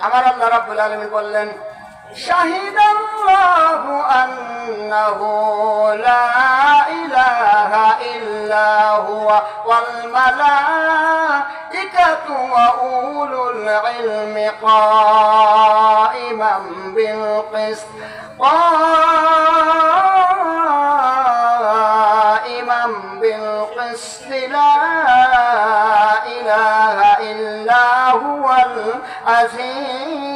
আমার আল্লাহ রাব্বুল আলামিন বললেন শাহিদ আল্লাহু আন্নাহু লা ইলাহা ইল্লা হুয়া ওয়াল মালাইকাতু ওয়া উলুল ইলমি قائما بالقسط قائما إلا هو العزيز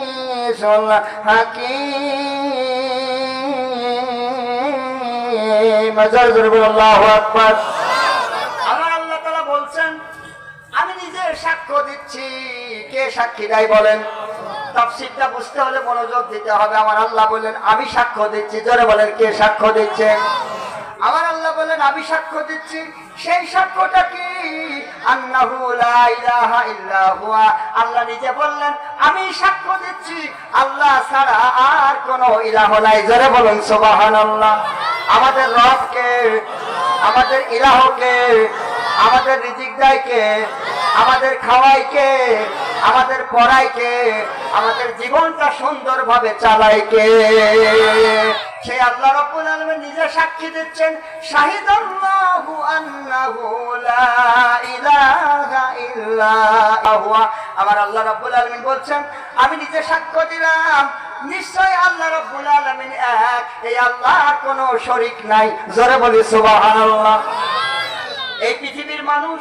الحكيم جزر الله أكبر আমার আল্লাহ তাআলা বলছেন আমি নিজে সাক্ষ্য দিচ্ছি কে সাক্ষী দেয় বলেন তাফসীরটা বুঝতে হলে মনোযোগ দিতে হবে আমার আল্লাহ বললেন আমি সাক্ষ্য দিচ্ছি জোরে বলেন কে সাক্ষ্য দিচ্ছে আমার আল্লাহ বললেন আমি সাক্ষ্য দিচ্ছি সেই সাক্ষ্যটা কি আন্নাহু লা আল্লাহ নিজে বললেন, আমি সাক্ষ্য দিচ্ছি। আল্লাহ ছাড়া আর কোনো ইলাহ নাই। জোরে বলুন, সুবহানাল্লাহ। আমাদের রবকে, আমাদের ইলাহকে, আমাদের রিজিক দেয়কে, আমাদের খাওয়াইকে, আমাদের পড়াইকে, আমাদের জীবনটা সুন্দরভাবে চালাইকে। সেই আল্লাহ রব্বুল আলামিন নিজে সাক্ষী দিচ্ছেন, শাহিদাল্লাহু আন্নাহু আমার আল্লাহ রাব্বুল আলামিন বলছেন, আমি নিজে সাক্ষ্য দিলাম। নিশ্চয় আল্লাহ রাব্বুল আলামিন এক। এই আল্লাহর কোনো শরীক নাই। জোরে বলি, সুবহানাল্লাহ। এই পৃথিবীর মানুষ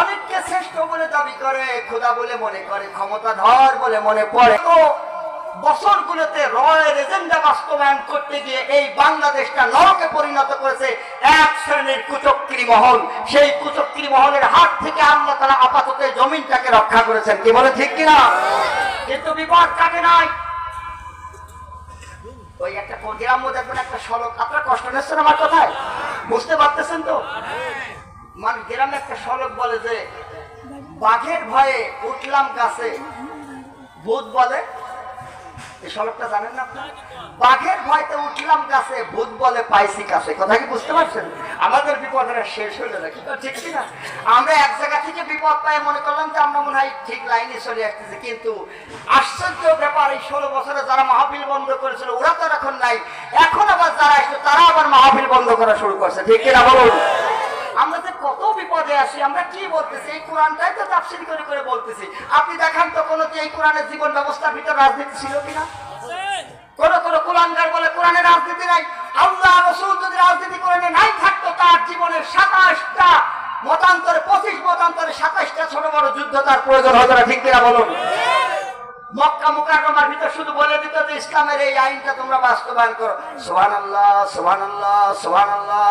অনেককে শ্রেষ্ঠ বলে দাবি করে, খোদা বলে মনে করে, ক্ষমতাধর বলে মনে পড়ে বছরগুলোতে রয়ের এজেন্ডা বাস্তবায়ন করতে গিয়ে এই বাংলাদেশটা নরকে পরিণত করেছে এক শ্রেণির কুচক্রী মহল। সেই কুচক্রী মহলের হাত থেকে আল্লাহ তারা আপাতত জমিনটাকে রক্ষা করেছেন। কি বলে ঠিক কিনা? কিন্তু বিপদ কাটে নাই। ওই একটা দেখবেন, একটা সড়ক। আপনার কষ্ট আমার বুঝতে পারতেছেন তো? মানে গ্রামে একটা সড়ক বলে যে, বাঘের ভয়ে উঠলাম গাছে। ভূত বলে এক জায়গা থেকে বিপদ পাই মনে করলাম যে আমরা মনে হয় ঠিক লাইনে চলে আসতেছি, কিন্তু আশ্চর্য ব্যাপার, এই ষোলো বছরে যারা মাহফিল বন্ধ করেছিল, ওরা তো এখন নাই। এখন আবার যারা আসলো, তারা আবার মাহফিল বন্ধ করা শুরু করছে, ঠিক কিনা বলুন? বিপদে আসি, আমরা কি বলতেছি? এই কোরআনটাই তো তাফসির করে করে বলতেছি। আপনি দেখান তো কোনো কি এই কোরআনের জীবন ব্যবস্থার ভিতর রাজনীতি ছিল কিনা? কোন কোন কোরআনগার বলে কোরআনের রাজনীতি নাই। আল্লাহ রসুল যদি রাজনীতি কোরআনে নাই থাকতো, তার জীবনের সাতাশটা মতান্তরে, পঁচিশ মতান্তরে সাতাশটা ছোট বড় যুদ্ধ তার প্রয়োজন না, ঠিক কিনা মক্কা মুকাররমার ভিতর শুধু বলে দিত যে ইসলামের এই আইনটা তোমরা বাস্তবায়ন করো। সোহান আল্লাহ সোহান আল্লাহ সোহান আল্লাহ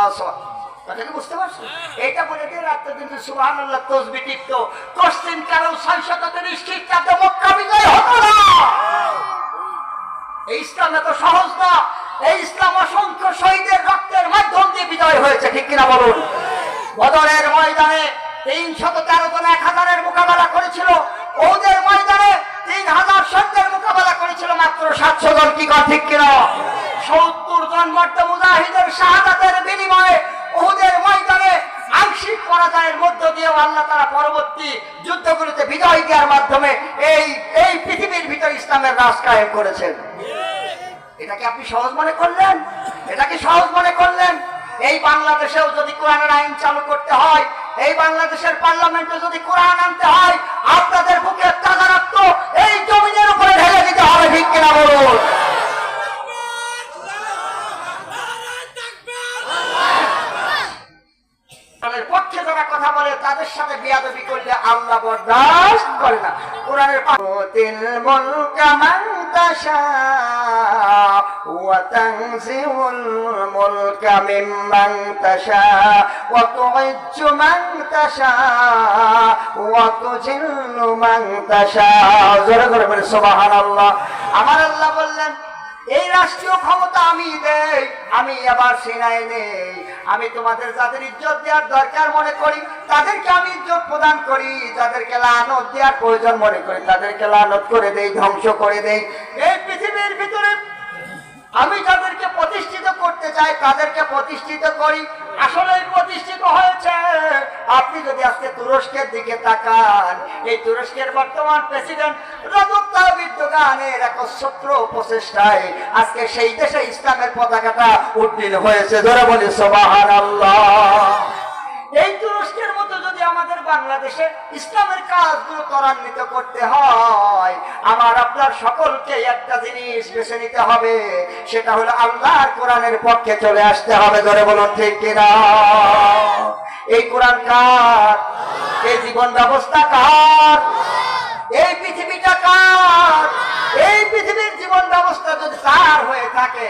কথা বুঝতে পারছ? এটা বলে দিয়ে রাখতো কিন্তু সুহান আল্লাহ তসবি টিপত। কোশ্চিন কারও ছয় শত খ্রিস্টাব্দে মক্কা বিজয় হতো না। এই ইসলাম এত সহজ না। এই ইসলাম অসংখ্য শহীদের রক্তের মাধ্যম দিয়ে বিজয় হয়েছে, ঠিক কিনা বলুন? বদরের ময়দানে তিন শত তেরো জন এক হাজারের মোকাবেলা করেছিল। ওদের ময়দানে তিন হাজার সৈন্যের মোকাবেলা করেছিল মাত্র সাতশো জন, কি ঠিক কিনা? সত্তর জন মর্দ মুজাহিদের শাহাদাতের বিনিময়ে ওদের ময়দানে আংশিক পরাজয়ের মধ্য দিয়েও আল্লাহ তারা পরবর্তী যুদ্ধগুলিতে বিজয় দেওয়ার মাধ্যমে এই এই পৃথিবীর ভিতর ইসলামের রাজ কায়েম করেছেন। এটাকে আপনি সহজ মনে করলেন? এটাকে সহজ মনে করলেন? এই বাংলাদেশেও যদি কোরআনের আইন চালু করতে হয়, এই বাংলাদেশের পার্লামেন্টে যদি কোরআন আনতে হয়, আপনাদের বুকে তাজা রক্ত এই জমিনের উপরে ঢেলে দিতে হবে ঠিক কিনা বলুন কোরআনের পক্ষে যারা কথা বলে তাদের সাথে বিয়াদবি করলে আল্লাহ বরদাস্ত করে না। কোরআনের মুলকা মান তাশা, ওয়া তানজিউল মুলকা তাশা, ওয়া তুইজ্জু মান তাশা, ওয়া মান তাশা। জোরে করে বলে, সুবহানাল্লাহ। আমার আল্লাহ বললেন, এই রাষ্ট্রীয় ক্ষমতা আমি দেই, আমি আবার সেনায় নেই। আমি তোমাদের যাদের ইজ্জত দেওয়ার দরকার মনে করি, তাদেরকে প্রদান করি, যাদেরকে লানত দেওয়ার প্রয়োজন মনে করি, তাদেরকে লানত করে দেই, ধ্বংস করে দেই। এই পৃথিবীর ভিতরে আমি যাদেরকে প্রতিষ্ঠিত করতে চাই, তাদেরকে প্রতিষ্ঠিত করি। আসলে প্রতিষ্ঠিত হয়েছে। আপনি যদি আজকে তুরস্কের দিকে তাকান, এই তুরস্কের বর্তমান প্রেসিডেন্ট রজব তাবিদ দোকানের প্রচেষ্টায় আজকে সেই দেশে ইসলামের পতাকাটা উড্ডীন হয়েছে। ধরে বলি সোবাহান এই বাংলাদেশে ইসলামের কাজগুলো ত্বরান্বিত করতে হয়। আমার আপনার সকলকে একটা জিনিস বেছে নিতে হবে, সেটা হলো আল্লাহর কোরআনের পক্ষে চলে আসতে হবে। ধরে বলুন, ঠিক কিনা? এই কোরআন কার? এই জীবন ব্যবস্থা কার? এই পৃথিবীটা কার? এই পৃথিবীর জীবন ব্যবস্থা যদি তার হয়ে থাকে,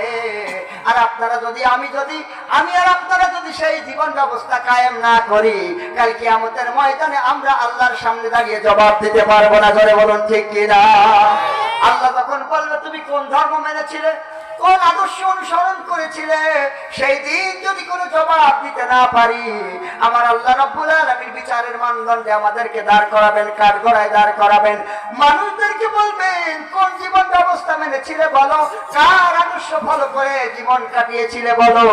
আর আপনারা যদি, আমি যদি, আমি আর আপনারা সেই জীবন ব্যবস্থা কায়েম না করি, কাল কিয়ামতের ময়দানে আমরা আল্লাহর সামনে দাঁড়িয়ে জবাব দিতে পারব না। ধরে বলুন, ঠিক কিনা? আল্লাহ তখন বলবে, তুমি কোন ধর্ম মেনেছিলে? কোন আদর্শ অনুসরণ করেছিলে? সেই দিন যদি কোনো জবাব দিতে না পারি, আমার আল্লাহ রব্বুল আলামিন বিচারের মানদণ্ডে আমাদেরকে দাঁড় করাবেন কাঠ গড়ায় দাঁড় করাবেন। মানুষদেরকে বলবেন, কোন জীবন ব্যবস্থা মেনেছিলে বলো? কার আদর্শ ফলো করে জীবন কাটিয়েছিলে বলো?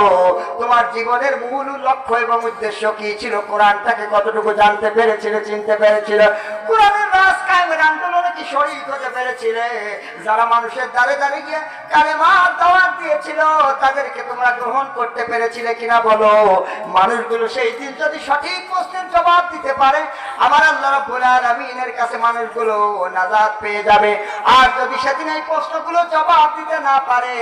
তোমার জীবনের মূল লক্ষ্য এবং উদ্দেশ্য কি ছিল? কোরআনটাকে কতটুকু জানতে পেরেছিলে, চিনতে পেরেছিল? কোরআনের রাজ কায়েমের আন্দোলনে কি শরীর হতে পেরেছিলে? যারা মানুষের দ্বারে দ্বারে গিয়ে কালেমার দাওয়াত দিয়েছিল, তাদেরকে তোমরা গ্রহণ করতে পেরেছিলে কিনা বলো। মানুষগুলো সেই দিন যদি সঠিক প্রশ্নের জবাব দিতে পারে, আমার আল্লাহ রাব্বুল আলামিনের কাছে মানুষগুলো নাজাত পেয়ে যাবে। আর যদি সেদিন এই প্রশ্নগুলো জবাব দিতে না পারে,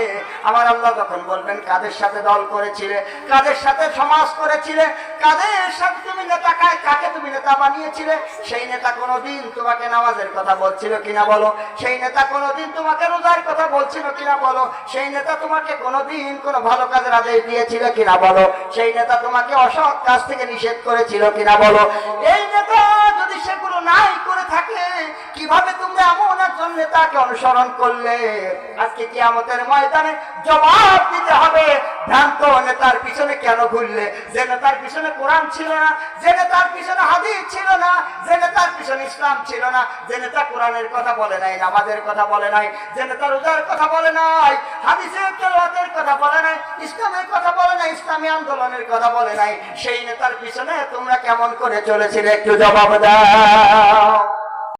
আমার আল্লাহ তখন বলবেন, কাদের সাথে দল করেছিলে? কাদের সাথে সমাজ করেছিলে? কাদের সাথে তুমি নেতা কাকে তুমি নেতা বানিয়েছিলে? সেই নেতা কোনোদিন তোমাকে নামাজের কথা বলছিল কিনা বলো? সেই নেতা কোনোদিন তোমাকে রোজার কথা বলছিল কিনা বলো? সেই নেতা তোমাকে কোনোদিন কোনো ভালো কাজের আদেশ দিয়েছিল কিনা বলো? সেই নেতা তোমাকে অসৎ কাজ থেকে নিষেধ করেছিল কিনা বলো? এই নেতা যদি সেগুলো নাই করে থাকে কীভাবে তোমরা এমন একজন নেতাকে অনুসরণ করলে? আজকে কিয়ামতের ময়দানে জবাব দিতে হবে। ভ্রান্ত নেতার পিছনে কেন ঘুরলে? যে নেতার পিছনে কোরআন ছিল না, যে নেতার পিছনে হাদিস ছিল না, যে নেতার পিছনে ইসলাম ছিল না, যে নেতা কোরআনের কথা বলে নাই, নামাজের কথা বলে নাই, যে নেতা রোজার কথা বলে নাই, হাদিসের তেলাওয়াতের কথা বলে নাই, ইসলামের কথা বলে নাই, ইসলামী আন্দোলনের কথা বলে নাই, সেই নেতার পিছনে তোমরা কেমন করে চলেছিলে? একটু জবাব দাও।